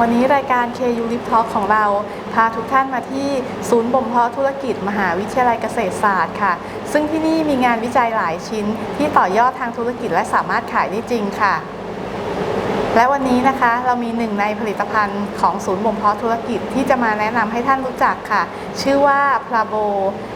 วันนี้รายการ KU Lip Talk ของเรา พาทุกท่านมาที่ศูนย์บ่มเพาะธุรกิจมหาวิทยาลัยเกษตรศาสตร์ค่ะ ซึ่งที่นี่มีงานวิจัยหลายชิ้น ที่ต่อยอดทางธุรกิจและสามารถขายได้จริงค่ะ และวันนี้นะคะเรามีหนึ่งในผลิตภัณฑ์ของศูนย์บ่มเพาะธุรกิจที่จะมาแนะนำให้ท่านรู้จักค่ะ ชื่อว่าพลาโบ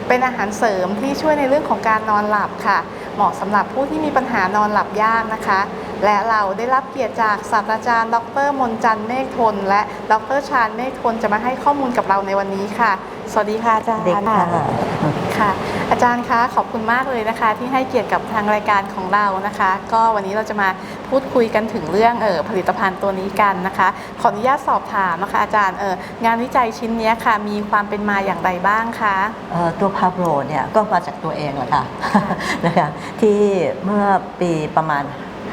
เป็นอาหารเสริมที่ช่วยในเรื่องของการนอนหลับค่ะ เหมาะสำหรับผู้ที่มีปัญหานอนหลับยากนะคะ และเราได้รับเกียรติจากศาสตราจารย์ ดรมนจันทร์เมฆทน และดรชาญเมฆทนจะมาให้ข้อมูลกับเราในวันนี้ค่ะ สวัสดีค่ะอาจารย์เด็กค่ะค่ะ อาจารย์คะขอบคุณมากเลยนะคะ ที่ให้เกียรติกับทางรายการของเรานะคะ ก็วันนี้เราจะมาพูดคุยกันถึงเรื่องเออผลิตภัณฑ์ตัวนี้กันนะคะ ขออนุญาตสอบถามนะคะอาจารย์เอองานวิจัยชิ้นเนี้ยค่ะ มีความเป็นมาอย่างไรบ้างคะเอ่อตัวพาโบรเนี่ยก็มาจากตัวเองแหละค่ะค่ะนะคะที่เมื่อปีประมาณ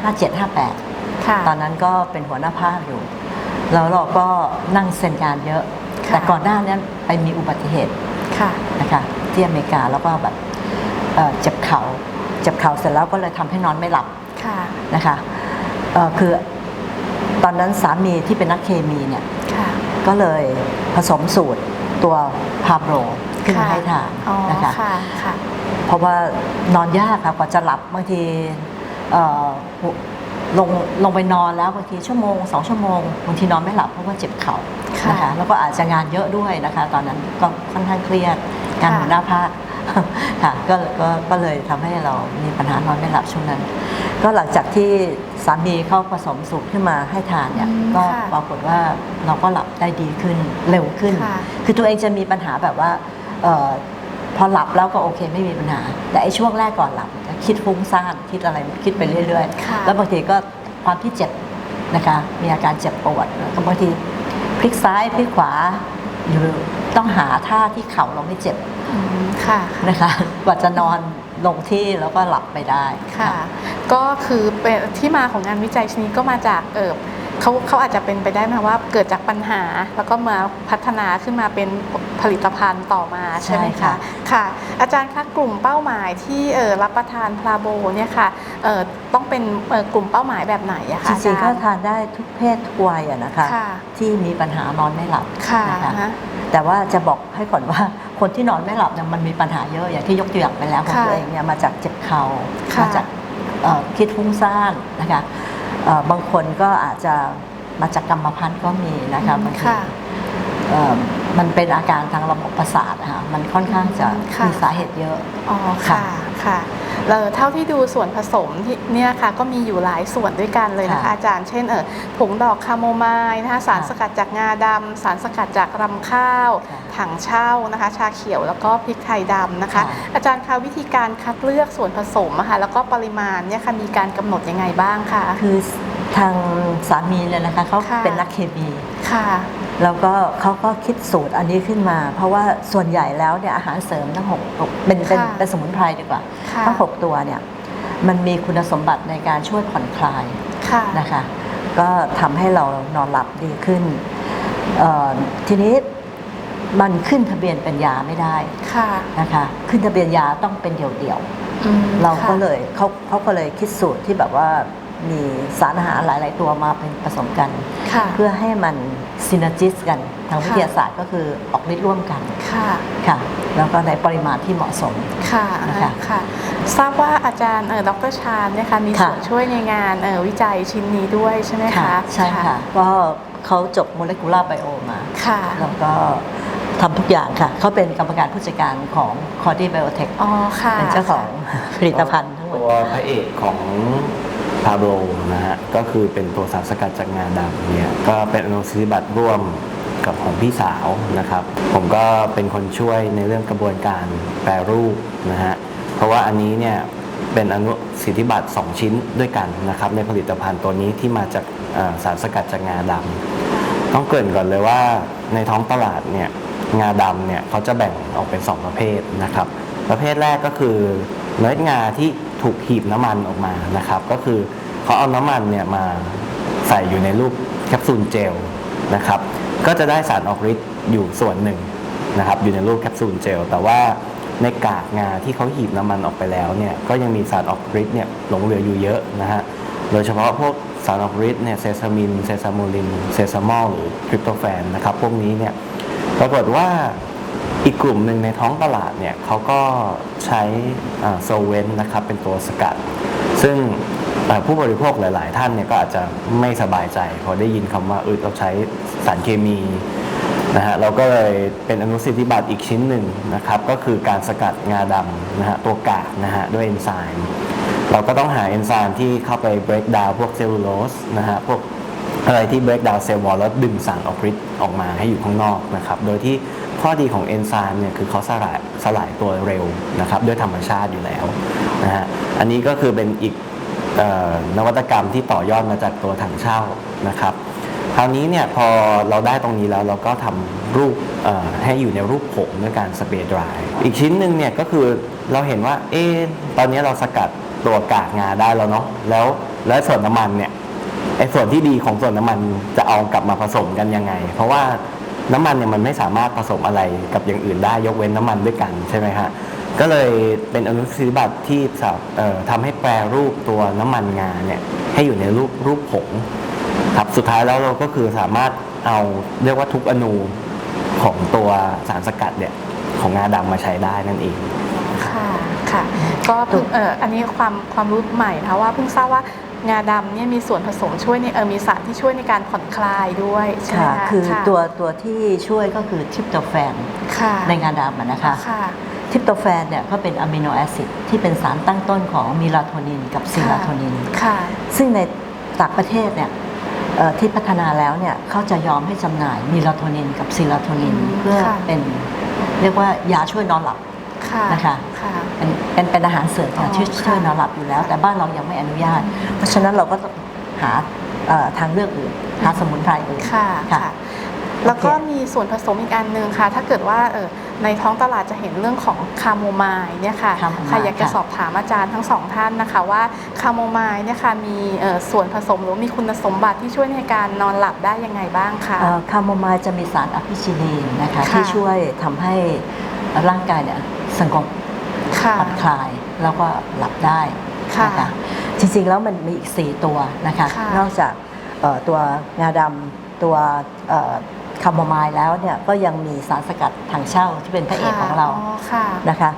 57-58ค่ะตอนนั้นก็เป็นหัวหน้าภาคอยู่ แล้วเราก็นั่งเซ็นงานเยอะค่ะแต่ก่อนหน้านั้นไปมีอุบัติเหตุค่ะนะคะที่อเมริกาแล้วก็แบบเอ่อเจ็บเขา่าเจ็บเข่าเสร็จแล้วก็เลยทำให้นอนไม่หลับค่ะนะคะเอ่อคือตอนนั้นสามีที่เป็นนักเคมีเนี่ยค่ะก็เลยผสมสูตรตัวพาโบรขึ้นมาค่ะให้ทานอ๋อนะคะค่ะค่ะเพราะว่านอนยากค่ะกว่าจะหลับบางทีเอ่อ ลงลงไปนอนแล้วบางทีชั่วโมงสองชั่วโมงบางทีนอนไม่หลับเพราะว่าเจ็บเข่าค่ะนะคะแล้วก็อาจจะงานเยอะด้วยนะคะ ตอนนั้นก็ค่อนข้างเครียดงานค่ะหัวหน้าภาคค่ะก็ก็ก็เลยทำให้เรามีปัญหานอนไม่หลับช่วงนั้น ก็หลังจากที่สามีเขาผสมสูตรขึ้นมาให้ทานเนี่ยอืมก็ค่ะปรากฏว่าเราก็หลับได้ดีขึ้นเร็วขึ้นค่ะคือตัวเองจะมีปัญหาแบบว่าเออพอหลับแล้วก็โอเคไม่มีปัญหา แต่ไอ้ช่วงแรกก่อนหลับก็ คิดฟุ้งซ่านคิดอะไรคิดไปเรื่อยค่ะๆแล้วบางทีก็ความที่เจ็บนะคะมีอาการเจ็บปวดแล้วก็บางทีพลิกซ้ายพลิกขวาอยู่ต้องหาท่าที่เข่าเราไม่เจ็บอืมค่ะนะคะกว่าจะนอนลงที่แล้วก็หลับไปได้ค่ะ ก็คือเป็นที่มาของงานวิจัยชิ้นนี้ก็มาจากเออ เขาเขาอาจจะเป็นไปได้ไหมว่าเกิดจากปัญหาแล้วก็มาพัฒนาขึ้นมาเป็นผลิตภัณฑ์ต่อมาใช่ไหมใช่คะค่ะค่ะ อาจารย์คะกลุ่มเป้าหมายที่เออรับประทานพลาโบเนี่ยค่ะเออต้องเป็นเออกลุ่มเป้าหมายแบบไหนอะจคะอาริงๆก็จารย์ทานได้ทุกเพศทุกวัยอะนะคะค่ะที่มีปัญหานอนไม่หลับค่ะนะคะฮะแต่ว่าจะบอกให้ก่อนว่าคนที่นอนไม่หลับเนี่ยมันมีปัญหาเยอะอย่างที่ยกตัวอย่างไปแล้วของค่ะตัวเองเนี่ยมาจากเจ็บเข่าค่ะมาจากเอ่อคิดฟุ้งซ่านนะคะเอ่อ บางคนก็อาจจะมาจากกรรมพันธุ์ก็มีนะคะบางทีค่ะเอ่อมันเป็นอาการทางระบบประสาทนะคะมันค่อนข้างจะค่ะมีสาเหตุเยอะอ๋อค่ะค่ะ เออเท่าที่ดูส่วนผสมที่เนี่ยค่ะก็มีอยู่หลายส่วนด้วยกันเลยนะคะค่ะอาจารย์ เช่นเออผงดอกคาโมไมล์นะคะสารค่ะสกัดจากงาดำสารสกัดจากรำข้าวค่ะถังเช่านะคะ ชาเขียวแล้วก็พริกไทยดำนะคะค่ะอาจารย์คะวิธีการคัดเลือกส่วนผสมอะค่ะแล้วก็ปริมาณเนี่ยค่ะมีการกำหนดยังไงบ้างคะคือ ทางสามีเนี่ยนะคะเขาค่ะ เป็นนักเคมี ค่ะ แล้วก็เขาก็คิดสูตรอันนี้ขึ้นมา เพราะว่าส่วนใหญ่แล้วเนี่ยอาหารเสริมทั้งหกเป็นเป็นค่ะ เป็นสมุนไพรดีกว่า ค่ะทั้งหกตัวเนี่ยมันมีคุณสมบัติในการช่วยผ่อนคลายค่ะนะคะ ก็ทำให้เรานอนหลับดีขึ้นเอ่อทีนี้มันขึ้นทะเบียนเป็นยาไม่ได้ค่ะนะคะขึ้นทะเบียนยาต้องเป็นเดี่ยวอืมๆเราก็ค่ะเลยเขาเขาก็เลยคิดสูตรที่แบบว่า มีสารอาหารหลาย ๆ ตัวมาเป็นผสมกัน ค่ะ เพื่อให้มันซิน e r จิสกันทางค่ะวิทยาศาสตร์ก็คือออกฤทธิ์ร่วมกันค่ะ ค่ะ แล้วก็ในปริมาณที่เหมาะสม ค่ะนะคะค่ะ ทราบว่าอาจารย์เออดรชาญเนี่ยค่ะมีค่ะส่วนช่วยในงานเออวิจัยชิ้นนี้ด้วยใช่ไหมคะใช่ค่ะ ก็เขาจบโมเลกุลาร์ไบโอมา ค่ะ แล้วก็ทำทุกอย่างค่ะ เขาเป็นกรรมการผู้จัดการของคอร์ดี้ไบโอเทคอ๋อค่ะ เป็นเจ้าของผลิตภัณฑ์ทั้งหมด ตัวพระเอกของ พาโบนะฮะก็คือเป็นตัวสารสกัดจากงาดำเนี่ยก็เป็นอนุสิทธิบัตรร่วมกับของพี่สาวนะครับ ผมก็เป็นคนช่วยในเรื่องกระบวนการแปรรูปนะฮะเพราะว่าอันนี้เนี่ยเป็นอนุสิทธิบัตร2ชิ้นด้วยกันนะครับ ในผลิตภัณฑ์ตัวนี้ที่มาจากสารสกัดจากงาดำต้องเกริ่นก่อนเลยว่าในท้องตลาดเนี่ยงาดำเนี่ยเขาจะแบ่งออกเป็น 2 ประเภทนะครับ ประเภทแรกก็คือเมล็ดงาที่ ถูกหีบน้ำมันออกมานะครับ ก็คือเขาเอาน้ำมันเนี่ยมาใส่อยู่ในรูปแคปซูลเจลนะครับ ก็จะได้สารออกฤทธิ์อยู่ส่วนหนึ่งนะครับ อยู่ในรูปแคปซูลเจลแต่ว่าในกากงาที่เขาหีบน้ำมันออกไปแล้วเนี่ยก็ยังมีสารออกฤทธิ์เนี่ยหลงเหลืออยู่เยอะนะฮะโดยเฉพาะพวกสารออกฤทธิ์เนี่ยเซซามินเซซาโมลินเซซามอลหรือทริปโตแฟนนะครับ พวกนี้เนี่ยปรากฏว่า อีกกลุ่มหนึ่งในท้องตลาดเนี่ยเขาก็ใช้โซเวนนะครับเป็นตัวสกัด ซึ่งผู้บริโภคหลาย ๆ ท่านเนี่ยก็อาจจะไม่สบายใจ พอได้ยินคำว่าเออเราใช้สารเคมีนะฮะเราก็เลยเป็นอนุสิทธิบัตรอีกชิ้นหนึ่งนะครับ ก็คือการสกัดงาดำนะฮะตัวกากนะฮะด้วยเอนไซม์เราก็ต้องหาเอนไซม์ที่เข้าไป break down พวกเซลลูโลสนะฮะพวกอะไรที่ break down เซลล์วอลแล้วดึงสารออกฤทธิ์ออกมาให้อยู่ข้างนอกนะครับ โดยที่ ข้อดีของเอนไซม์เนี่ยคือเขาสลายสลายตัวเร็วนะครับด้วยธรรมชาติอยู่แล้วนะฮะอันนี้ก็คือเป็นอีกออนวัตกรรมที่ต่อยอดมาจากตัวถังเช่านะครับคราวนี้เนี่ยพอเราได้ตรงนี้แล้วเราก็ทำรูปให้อยู่ในรูปผงด้วยการสเปรย์ดรายอีกชิ้นหนึ่งเนี่ยก็คือเราเห็นว่าเอ๊ะตอนนี้เราสกัดตัวกากงาได้แล้วเนาะแล้วแล้วส่วนน้ำมันเนี่ยไอ้ส่วนที่ดีของส่วนน้ำมันจะเอากลับมาผสมกันยังไง เพราะว่า น้ำมันเนี่ยมันไม่สามารถผสมอะไรกับอย่างอื่นได้ยกเว้นน้ำมันด้วยกันใช่ไหมฮะก็เลยเป็นอนุสิบัตรที่ทำให้แปรรูปตัวน้ำมันงาเนี่ยให้อยู่ในรูปรูปผงครับสุดท้ายแล้วเราก็คือสามารถเอาเรียกว่าทุกอนูของตัวสารสกัดเนี่ยของงาดำมาใช้ได้นั่นเองค่ะค่ะก็เพิ่งเอออันนี้ความความรู้ใหม่นะว่าเพิ่งทราบว่า งาดำเนี่ยมีส่วนผสมช่วยในเออมีสารที่ช่วยในการผ่อนคลายด้วยใช่ไหมค่ะคะคืออะตัวตัวที่ช่วยก็คือทริปโตแฟนค่ะในงาดำอะนะคะ ค่ะทริปโตแฟนเนี่ยก็เป็นอะมิโนแอซิดที่เป็นสารตั้งต้นของมิลาโทนินกับซีลาโทนิน ค่ะ ซึ่งในต่างประเทศเนี่ยเอ่อที่พัฒนาแล้วเนี่ยเขาจะยอมให้จำหน่ายมิลาโทนินกับซีลาโทนินอืมเพื่อค่ะ เป็นเรียกว่ายาช่วยนอนหลับ ค่ะนะคะ ค่ะ เป็น เป็นเป็นอาหารเสริมอ๋อค่ะที่ค่ะช่วยนอนหลับอยู่แล้ว แต่บ้านเรายังไม่อนุญาต เพราะฉะนั้นเราก็ต้องหาเอ่อทางเลือกอื่นหาสมุนไพรอื่น ค่ะค่ะค่ะแล้วก็โอเคมีส่วนผสมอีกอันหนึ่งค่ะ ถ้าเกิดว่าเออในท้องตลาดจะเห็นเรื่องของคาโมไมล์เนี่ยค่ะคาโมไมล์ค่ะอยากจะค่ะ สอบถามอาจารย์ทั้งสองท่านนะคะ ว่าคาโมไมล์เนี่ยค่ะมีเอ่อส่วนผสมหรือว่ามีคุณสมบัติที่ช่วยในการนอนหลับได้ยังไงบ้างคะ เอ่อคาโมไมล์จะมีสารอะพิชิลีนนะคะค่ะ ที่ช่วยทำให้ร่างกายเนี่ยสงบ ค่ะผ่อนคลายแล้วก็หลับได้ค่ะนะคะจริงๆแล้วมันมีอีก 4 ตัวนะคะค่ะ นอกจากเอ่อตัวงาดำตัวเอ่อคาโมไมล์แล้วเนี่ยก็ยังมีสารสกัดถังเช่าที่เป็นพระเอกของเราอ๋อค่ะนะคะ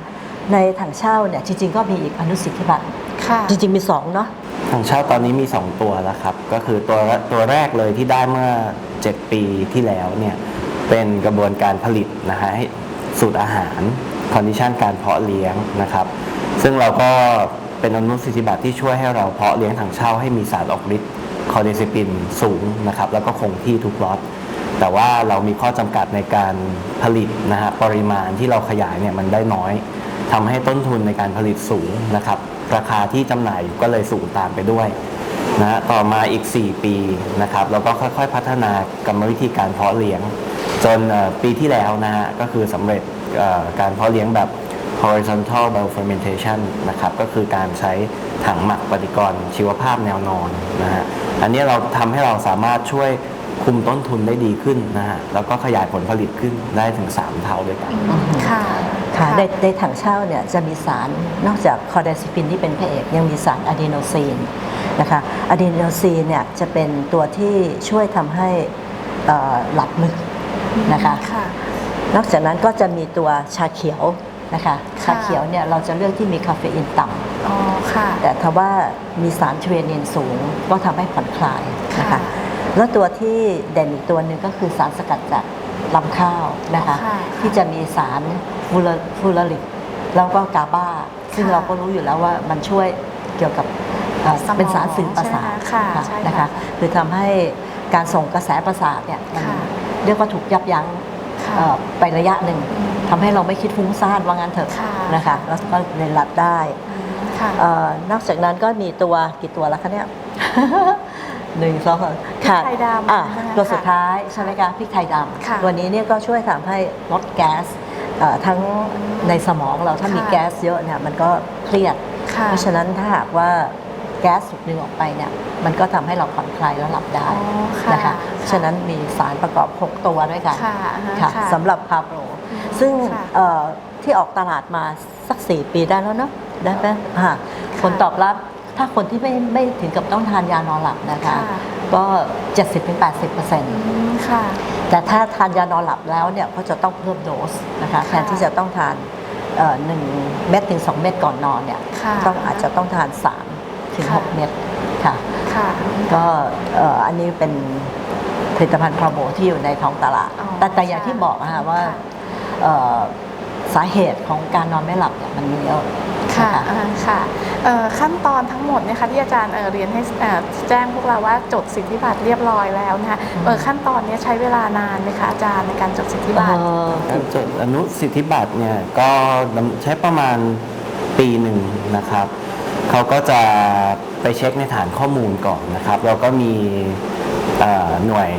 ในถังเช่าเนี่ยจริงๆก็มีอีกอนุสิทธิบัตรค่ะ จริงๆมี2เนาะ ทางเช่าตอนนี้มี 2 ตัวแล้วครับ ก็คือตัวตัวแรกเลยที่ได้เมื่อ 7 ปีที่แล้วเนี่ยเป็นกระบวนการผลิตนะฮะให้สูตรอาหาร คอนดิชันการเพาะเลี้ยงนะครับ ซึ่งเราก็เป็นอนุสิทธิบัตรที่ช่วยให้เราเพาะเลี้ยงถังเช่าให้มีสารออกฤทธิ์คอเดซิปินสูงนะครับ แล้วก็คงที่ทุกล็อตแต่ว่าเรามีข้อจำกัดในการผลิตนะฮะปริมาณที่เราขยายเนี่ยมันได้น้อยทำให้ต้นทุนในการผลิตสูงนะครับ ราคาที่จำหน่ายอยู่ก็เลยสูงตามไปด้วยนะฮะต่อมาอีก 4 ปีนะครับเราก็ค่อยๆ พัฒนากรรมวิธีการเพาะเลี้ยง จนปีที่แล้วนะฮะก็คือสำเร็จ การเพาะเลี้ยงแบบ horizontal biofermentation นะครับ ก็คือการใช้ถังหมักปฏิกรณ์ชีวภาพแนวนอนนะฮะ อันนี้เราทำให้เราสามารถช่วยคุมต้นทุนได้ดีขึ้นนะฮะ แล้วก็ขยายผลผลิตขึ้นได้ถึง 3 เท่าด้วยกันอืมค่ะ ค่ะในในถังเช่าเนี่ยจะมีสารนอกจากคอร์เดซิปินที่เป็นพระเอก ยังมีสารอะดีโนซีนนะคะอะดีโนซีนเนี่ยจะเป็นตัวที่ช่วยทำให้เอ่อหลับลึกนะคะค่ะ นอกจากนั้นก็จะมีตัวชาเขียวนะคะค่ะชาเขียวเนี่ยเราจะเลือกที่มีคาเฟอีนต่อ๋อค่ะำแต่ถ้าว่ามีสารเทรนินสูงก็ทำให้ผ่อนคลายนะคะค่ะแล้วตัวที่เด่นอีกตัวหนึ่งก็คือสารสกัดจากลำข้าวนะคะค่ะที่จะมีสารฟูลาฟูลาริกแล้วก็กาบาซึ่งค่ะเราก็รู้อยู่แล้วว่ามันช่วยเกี่ยวกับเอ่อสมองเป็นสารสื่อประสาทใช่ไหมคะค่ะใช่ค่ะนะคะคือทำให้การส่งกระแสประสาทเนี่ยมันค่ะเรียกว่าถูกยับยั้งค่ะเอ่อ ไประยะหนึ่งทำให้เราไม่คิดฟุ้งซ่านว่างั้นเถอะค่ะนะคะแล้วก็เลยหลับได้อืมค่ะเออนอกจากนั้นก็มีตัวกี่ตัวแล้วคะเนี่ยหนึ่งสองสามพริกไทยดำอะนะคะตัวสุดท้ายใช่ไหมคะพริกไทยดค่ะำตัวนี้เนี่ยก็ช่วยทำให้ลดแก๊สเอ่อทั้งในสมองเราถ้ามีค่ะแก๊สเยอะเนี่ยมันก็เครียดค่ะเพราะฉะนั้นถ้าหากว่า แก๊สถูกดึงออกไปเนี่ยมันก็ทำให้เราผ่อนคลายแล้วหลับได้นะคะฉะนั้นมีสารประกอบ 6 ตัวด้วยกันค่ะสำหรับคาโปรซึ่งที่ออกตลาดมาสัก 4 ปีได้แล้วเนาะได้ไหมผลตอบรับถ้าคนที่ไม่ไม่ถึงกับต้องทานยานอนหลับนะคะ ก็ 70-80%นต์แต่ถ้าทานยานอนหลับแล้วเนี่ยก็จะต้องเพิ่มโดสนะคะแทนที่จะต้องทานหนึ่งเม็ดถึงสองเม็ดก่อนนอนเนี่ยต้องอาจจะต้องทานสาม 16 เม็ดค่ะ ค่ะ ก็อันนี้เป็นผลิตภัณฑ์พรโบที่อยู่ในท้องตลาดแต่แต่อย่างที่บอกนะคะว่าสาเหตุของการนอนไม่หลับมันมีเยอะค่ะค่ะขั้นตอนทั้งหมดเนะคะที่อาจารย์เรียนให้แจ้งพวกเราว่าจดสิทธิบัตรเรียบร้อยแล้วนะคะขั้นตอนนี้ใช้เวลานานไหมคะอาจารย์ในการจดสิทธิบัตร การจดอนุสิทธิบัตรเนี่ยก็ใช้ประมาณปีหนึ่งนะครับ เขาก็จะไปเช็คในฐานข้อมูลก่อนนะครับ เราก็มีเอ่อหน่วย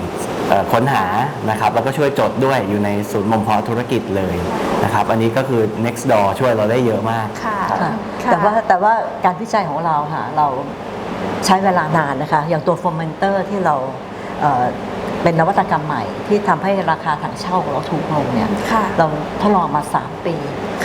เอ่อค้นหานะครับ แล้วก็ช่วยจดด้วยอยู่ในศูนย์มมพธุรกิจเลยนะครับ อันนี้ก็คือ next door ช่วยเราได้เยอะมากค่ะค่ะค่ะแต่ว่าแต่ว่าการวิจัยของเราค่ะ เราใช้เวลานานนะคะ อย่างตัวโฟมเมนเตอร์ที่เราเอ่อเป็นนวัตกรรมใหม่ที่ทำให้ราคาถังเช่าของเราถูกลงเนี่ยค่ะเราทดลองมา 3 ปี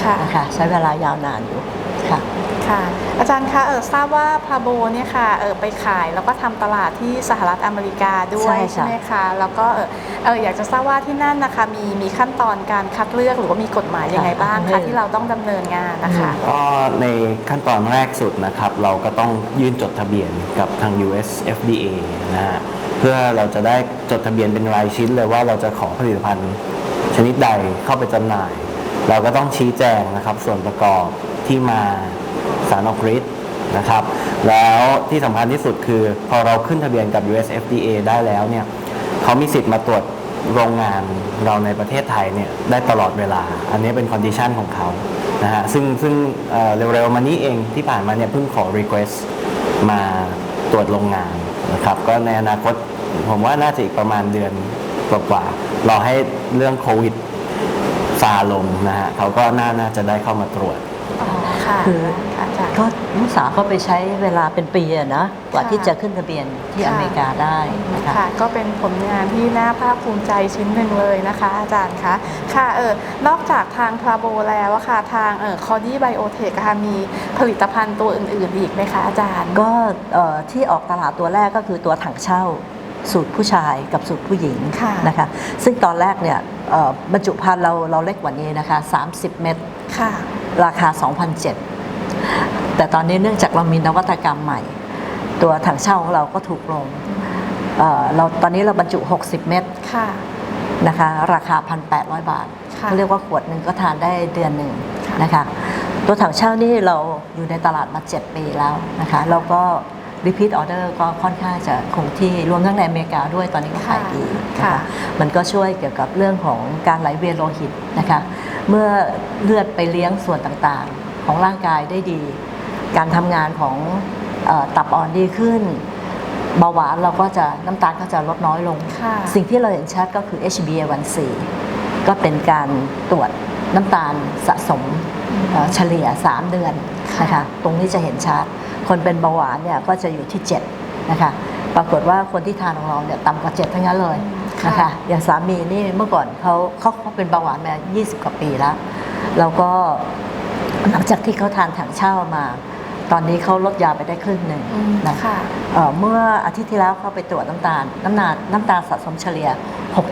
ค่ะนะคะใช้เวลายาวนานอยู่ค่ะ ค่ะอาจารย์คะเออทราบว่าพาโบเนี่ยค่ะเออไปขายแล้วก็ทำตลาดที่สหรัฐอเมริกาด้วใช่ยค่ะใช่ไหมคะแล้วก็เออเอออยากจะทราบว่าที่นั่นนะคะมีมีขั้นตอนการคัดเลือกหรือว่ามีกฎหมายยังไงบ้างคะที่เราต้องดำเนินงานนะคะก็ในขั้นตอนแรกสุดนะครับเราก็ต้องยื่นจดทะเบียนกับทาง US FDA นะฮะเพื่อเราจะได้จดทะเบียนเป็นรายชิ้นเลยว่าเราจะขอผลิตภัณฑ์ชนิดใดเข้าไปจำหน่าย เราก็ต้องชี้แจงนะครับส่วนประกอบที่มา สารออกฤทธิ์นะครับ แล้วที่สำคัญที่สุดคือ พอเราขึ้นทะเบียนกับ US FDA ได้แล้วเนี่ยเขามีสิทธิ์มาตรวจโรงงานเราในประเทศไทยเนี่ยได้ตลอดเวลา อันนี้เป็นคอนดิชันของเขานะฮะซึ่งซึ่งเร็วๆมานี้เองที่ผ่านมาเนี่ยเพิ่งขอ request มาตรวจโรงงานนะครับ ก็ในอนาคตผมว่าน่าจะอีกประมาณเดือนกว่าๆรอให้เรื่องโควิดซาลงนะฮะเขาก็น่าน่าจะได้เข้ามาตรวจ ค่ะคือค่ะอาจารย์ ก็ลูกสาวก็ไปใช้เวลาเป็นปีอะนะกว่าค่ะที่จะขึ้นทะเบียนที่ค่ะ อเมริกาได้นะคะค่ะก็เป็นผลงานที่น่าภาคภูมิใจชิ้นหนึ่งเลยนะคะ อาจารย์คะค่ะเออนอกจากทางพาโบแล้วอะค่ะทางเออคอดี้ไบโอเทคค่ะมีผลิตภัณฑ์ตัวอื่นๆอีกไหมคะอาจารย์ ก็เอ่อที่ออกตลาดตัวแรกก็คือตัวถังเช่าสูตรผู้ชายกับสูตรผู้หญิงค่ะ นะคะ ซึ่งตอนแรกเนี่ยเอ่อบรรจุภัณฑ์เราเราเล็กกว่านี้นะคะ 30 เม็ด ค่ะ ราคา 2,007แต่ตอนนี้เนื่องจากเรามีนวัตกรรมใหม่ ตัวถังเช่าของเราก็ถูกลงเอ่อเราตอนนี้เราบรรจุ 60 เม็ดค่ะนะคะ ราคา 1,800 บาทค่ะเขาเรียกว่าขวดหนึ่งก็ทานได้เดือนหนึ่งค่ะนะคะ ตัวถังเช่านี่เราอยู่ในตลาดมา 7 ปีแล้วนะคะแล้วก็ repeat order ก็ค่อนข้างจะคงที่รวมทั้งในอเมริกาด้วยตอนนี้ก็ขายดีนะค่ะคะมันก็ช่วยเกี่ยวกับเรื่องของการไหลเวียนโลหิตนะคะเมื่อเลือดไปเลี้ยงส่วนต่างๆ ของร่างกายได้ดี การทำงานของเออตับอ่อนดีขึ้นเบาหวานเราก็จะน้ำตาลก็จะลดน้อยลงค่ะสิ่งที่เราเห็นชัดก็คือ HbA1c ก็เป็นการตรวจน้ำตาลสะสมเอ่อเฉลี่ย 3 เดือนนะคะตรงนี้จะเห็นชัด คนเป็นเบาหวานเนี่ยก็จะอยู่ที่ 7 นะคะ ปรากฏว่าคนที่ทานของเราเนี่ยต่ำกว่า 7 ทั้งนั้นเลยนะคะค่ะอย่างสามีนี่เมื่อก่อนเขาเขาเขาเป็นเบาหวานมา 20 กว่าปีแล้ว แล้วก็หลังจากที่เขาทานถังเช่ามา ตอนนี้เขาลดยาไปได้ครึ่งหนึ่งอืมนะค่ะเอ่อเมื่ออาทิตย์ที่แล้วเขาไปตรวจน้ำตาล น้ำตาลน้ำตาลสะสมเฉลี่ย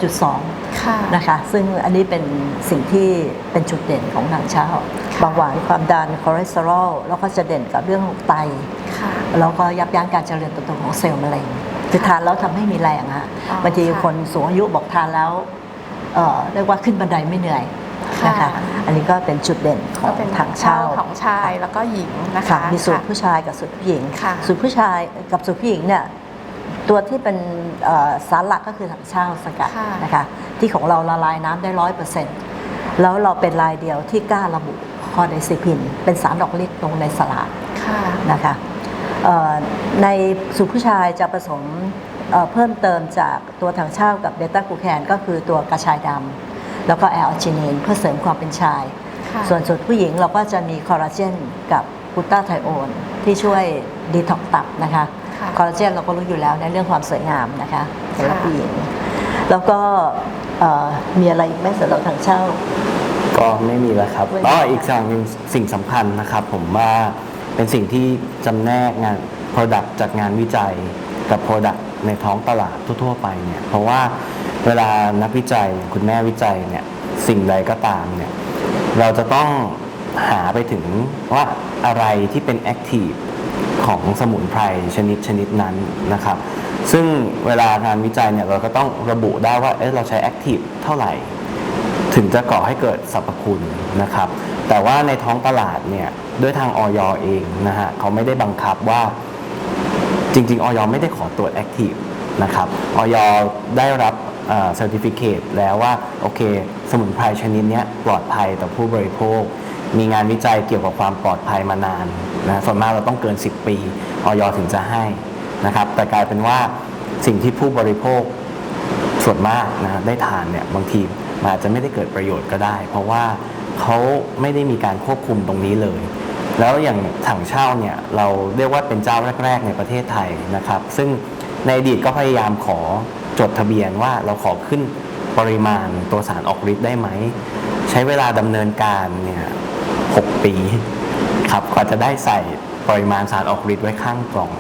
6.2ค่ะนะคะ ซึ่งอันนี้เป็นสิ่งที่เป็นจุดเด่นของถังเช่าค่ะเบาหวานความดันคอเลสเตอรอลแล้วก็จะเด่นกับเรื่องของไตค่ะแล้วก็ยับยั้งการเจริญเติบโตของเซลล์มะเร็งคือทานแล้วทำให้มีแรงฮะอ๋อบางทีค่ะคนสูงอายุบอกทานแล้วเอ่อเรียกว่าขึ้นบันไดไม่เหนื่อย นะคะค่ะอันนี้ก็เป็นจุดเด่นขอก็งเป็นถังเช่าของชายแล้วก็หญิงนะคะ ค่ะมีสูตรค่ะผู้ชายกับสูตรผู้หญิงค่ะ สูตรผู้ชายกับสูตรผู้หญิงเนี่ยตัวที่เป็นเอ่อสารหลักก็คือถังเช่าสกัดค่ะ นะคะที่ของเราละลายน้ำได้ร้อยเปอร์เซ็นต์แล้วเราเป็นรายเดียวที่กล้าระบุคอไดซิพิน เป็นสารดอกฤทธิ์ลงในสลาก ค่ะ นะคะเอ่อในสูตรผู้ชายจะผสมเอ่อเพิ่มเติมจากตัวถังเช่ากับเบต้ากลูแคนก็คือตัวกระชายดำ แล้วก็แอลจินีนเพื่อเสริมความเป็นชาย ค่ะ ส่วนสูตรผู้หญิงเราก็จะมีคอลลาเจนกับกลูตาไทโอนที่ช่วยดีท็อกตับนะคะค่ะ คอลลาเจนเราก็รู้อยู่แล้วในเรื่องความสวยงามนะคะสำหรับค่ะผู้หญิง แล้วก็เอ่อมีอะไรอีกไหมสำหรับถังเช่า ก็ไม่มีแล้วครับไม่มีก็อีกสิ่งหนึ่งสิ่งสำคัญนะครับ ผมว่าเป็นสิ่งที่จำแนกงาน Product จากงานวิจัยกับ Product ในท้องตลาดทั่ว ๆ ไปเนี่ย เพราะว่า เวลานักวิจัยคุณแม่วิจัยเนี่ยสิ่งใดก็ตามเนี่ยเราจะต้องหาไปถึงว่าอะไรที่เป็น Active ของสมุนไพรชนิดชนิดนั้นนะครับ ซึ่งเวลางานวิจัยเนี่ยเราก็ต้องระบุได้ว่าเอ๊ะเราใช้ Active เท่าไหร่ ถึงจะก่อให้เกิดสรรพคุณนะครับ แต่ว่าในท้องตลาดเนี่ยด้วยทางออยเองนะฮะเขาไม่ได้บังคับว่าจริงๆออยไม่ได้ขอตรวจ Active นะครับออยได้รับ เซอร์ติฟิเคตแล้วว่าโอเค สมุนไพรชนิดนี้ปลอดภัยต่อผู้บริโภค มีงานวิจัยเกี่ยวกับความปลอดภัยมานานนะส่วนมากเราต้องเกิน 10 ปีออยถึงจะให้นะครับแต่กลายเป็นว่าสิ่งที่ผู้บริโภคส่วนมากนะได้ทานเนี่ยบางทีมันอาจจะไม่ได้เกิดประโยชน์ก็ได้ เพราะว่าเขาไม่ได้มีการควบคุมตรงนี้เลย แล้วอย่างถังเช่าเนี่ยเราเรียกว่าเป็นเจ้าแรก ๆ ในประเทศไทยนะครับ ซึ่งในอดีตก็พยายามขอ จดทะเบียนว่าเราขอขึ้นปริมาณตัวสารออกฤทธิ์ได้ไหม ใช้เวลาดำเนินการเนี่ยหกปีครับกว่าจะได้ใส่ปริมาณสารออกฤทธิ์ไว้ข้างกล่อง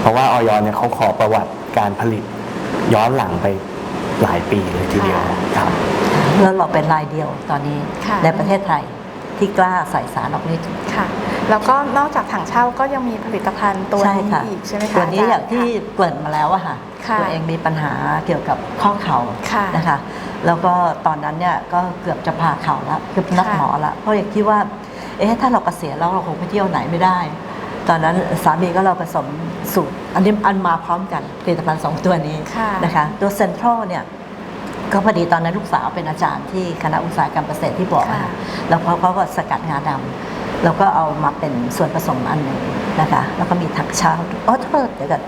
เพราะว่าออยเนี่ยเขาขอประวัติการผลิตย้อนหลังไปหลายปีเลยทีเดียวครับแล้วเราเป็นรายเดียวตอนนี้ค่ะในประเทศไทยที่กล้าใส่สารออกฤทธิ์ค่ะ แล้วก็นอกจากถังเช่าก็ยังมีผลิตภัณฑ์ตัวใช่นี้ค่ะอีกใช่ไหมคะตัวนี้จรอย่างที่ค่ะเกริ่นมาแล้วอะค่ะค่ะ ตัวเองมีปัญหาเกี่ยวกับข้อเข่าค่ะนะคะ แล้วก็ตอนนั้นเนี่ยก็เกือบจะผ่าเข่าแล้วคือนัดค่ะหมอละเพราะอยากคิดว่า เอ๊ะถ้าเราเกษียณแล้วเราคงไปเที่ยวไหนไม่ได้ ตอนนั้นสามีก็เราผสมสูตรอันนี้อันมาพร้อมกันผลิตภัณฑ์สองตัวนี้ค่ะนะคะตัวเซ็นทรัลเนี่ยก็พอดีตอนนั้นลูกสาวเป็นอาจารย์ที่คณะอุตสาหกรรมเกษตรที่บอกค่ะนะคะแล้วเขาเขาก็สกัดงาดำ แล้วก็เอามาเป็นส่วนผสมอันหนึ่งนะคะ แล้วก็มีถังเช่าอ๋อโทษเดี๋ยวก่อน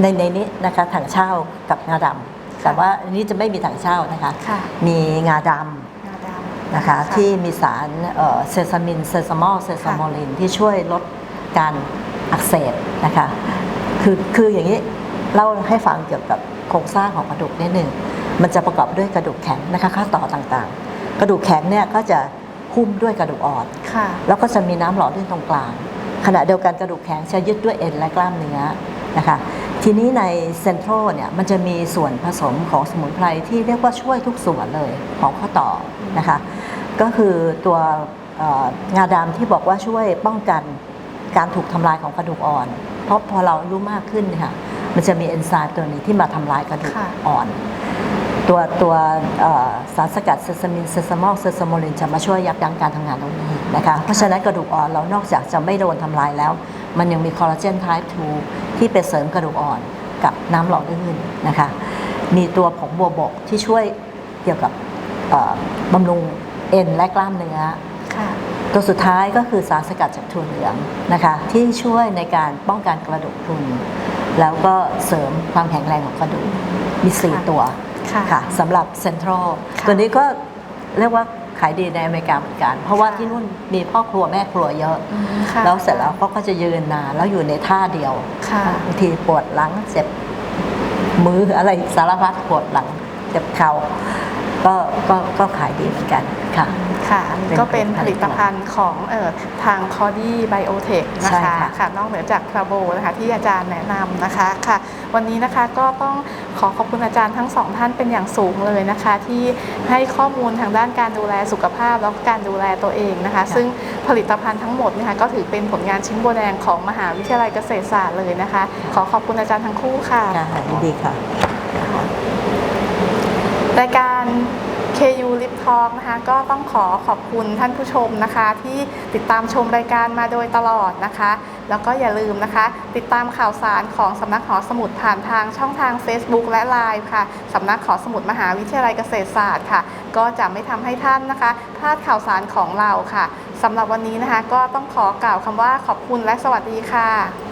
ในในนี้นะคะถังเช่ากับงาดำแต่ว่าอันนี้จะไม่มีถังเช่านะคะค่ะมีงาดงาดำำนะคะที่มีสารเซซามินเซซามอลเซซามอลินที่ช่วยลดการอักเสบนะคะคือคืออย่างนี้เล่าให้ฟังเกี่ยวกับโครงสร้างของกระดูกนิดหนึ่งมันจะประกอบด้วยกระดูกแข็งนะคะข้อต่อต่างๆ กระดูกแข็งเนี่ยก็จะ หุ้มด้วยกระดูกอ่อนค่ะ แล้วก็จะมีน้ำหล่อลื่นตรงกลาง ขณะเดียวกันกระดูกแข็งจะยึดด้วยเอ็นและกล้ามเนื้อนะคะทีนี้ในเซ็นทรัลเนี่ยมันจะมีส่วนผสมของสมุนไพรที่เรียกว่าช่วยทุกส่วนเลยของข้อต่อนะคะก็คือตัวเอ่องาดำที่บอกว่าช่วยป้องกันการถูกทำลายของกระดูกอ่อน เพราะพอเราอายุมากขึ้นเนยค่ะมันจะมีเอนไซม์ตัวนี้ที่มาทำลายกระดูกค่ะอ่อน ตัวตัวเอ่อสารสกัดเซซามินเซซามอลเซซามอลินจะมาช่วยยับยั้งการทำงานตรงนี้นะคะเพราะฉะนั้นกระดูกอ่อนเรานอกจากจะไม่โดนทำลายแล้ว มันยังมีคอลลาเจน type 2ที่ไปเสริมกระดูกอ่อนกับน้ำหล่อลื่นนะคะมีตัวผงบัวบกที่ช่วยเกี่ยวกับเอ่อบำรุงเอ็นและกล้ามเนื้อค่ะตัวสุดท้ายก็คือสารสกัดจากถั่วเหลืองนะคะที่ช่วยในการป้องกันกระดูกพรุนแล้วก็เสริมความแข็งแรงของกระดูกมีสี่ค่ะตัว ค่ะค่ะสำหรับเซ็นทรัลค่ะตัวนี้ก็เรียกว่าขายดีในอเมริกาเหมือนกัน เพราะว่าค่ะ ที่นู่นมีพ่อครัวแม่ครัวเยอะ อืมค่ะ แล้วเสร็จแล้วเขาก็จะยืนนานแล้วอยู่ในท่าเดียวค่ะ บางทีปวดหลังเจ็บมืออะไรสารพัดปวดหลังเจ็บเข่า ก็ก็ก็ขายดีเหมือนกันค่ะ ค่ะอันนี้เป็นก็เป็นผลิตภัณฑ์ของเอ่อทางคอดี้ไบโอเทคนะใช่คะค่ะ ค่ะนอกเหนือจากพราโบนะคะที่อาจารย์แนะนำนะคะค่ะ วันนี้นะคะก็ต้องขอขอบคุณอาจารย์ทั้งสองท่านเป็นอย่างสูงเลยนะคะ ที่ให้ข้อมูลทางด้านการดูแลสุขภาพแล้วก็การดูแลตัวเองนะคะ ซึ่งผลิตภัณฑ์ทั้งหมดนะคะก็ถือเป็นผลงานชิ้นโบแดงของมหาวิทยาลัยเกษตรศาสตร์เลยนะคะ ขอขอบคุณอาจารย์ทั้งคู่ค่ะ ค่ะดีดีค่ะ รายการ KU Lip Talk นะคะก็ต้องขอขอบคุณท่านผู้ชมนะคะ ที่ติดตามชมรายการมาโดยตลอดนะคะ แล้วก็อย่าลืมนะคะ ติดตามข่าวสารของสำนักหอสมุดผ่านทางช่องทาง Facebook และ Line ค่ะสำนักหอสมุดมหาวิทยาลัยเกษตรศาสตร์ค่ะ ก็จะไม่ทำให้ท่านนะคะพลาดข่าวสารของเราค่ะสำหรับวันนี้นะคะ ก็ต้องขอกล่าวคำว่าขอบคุณและสวัสดีค่ะ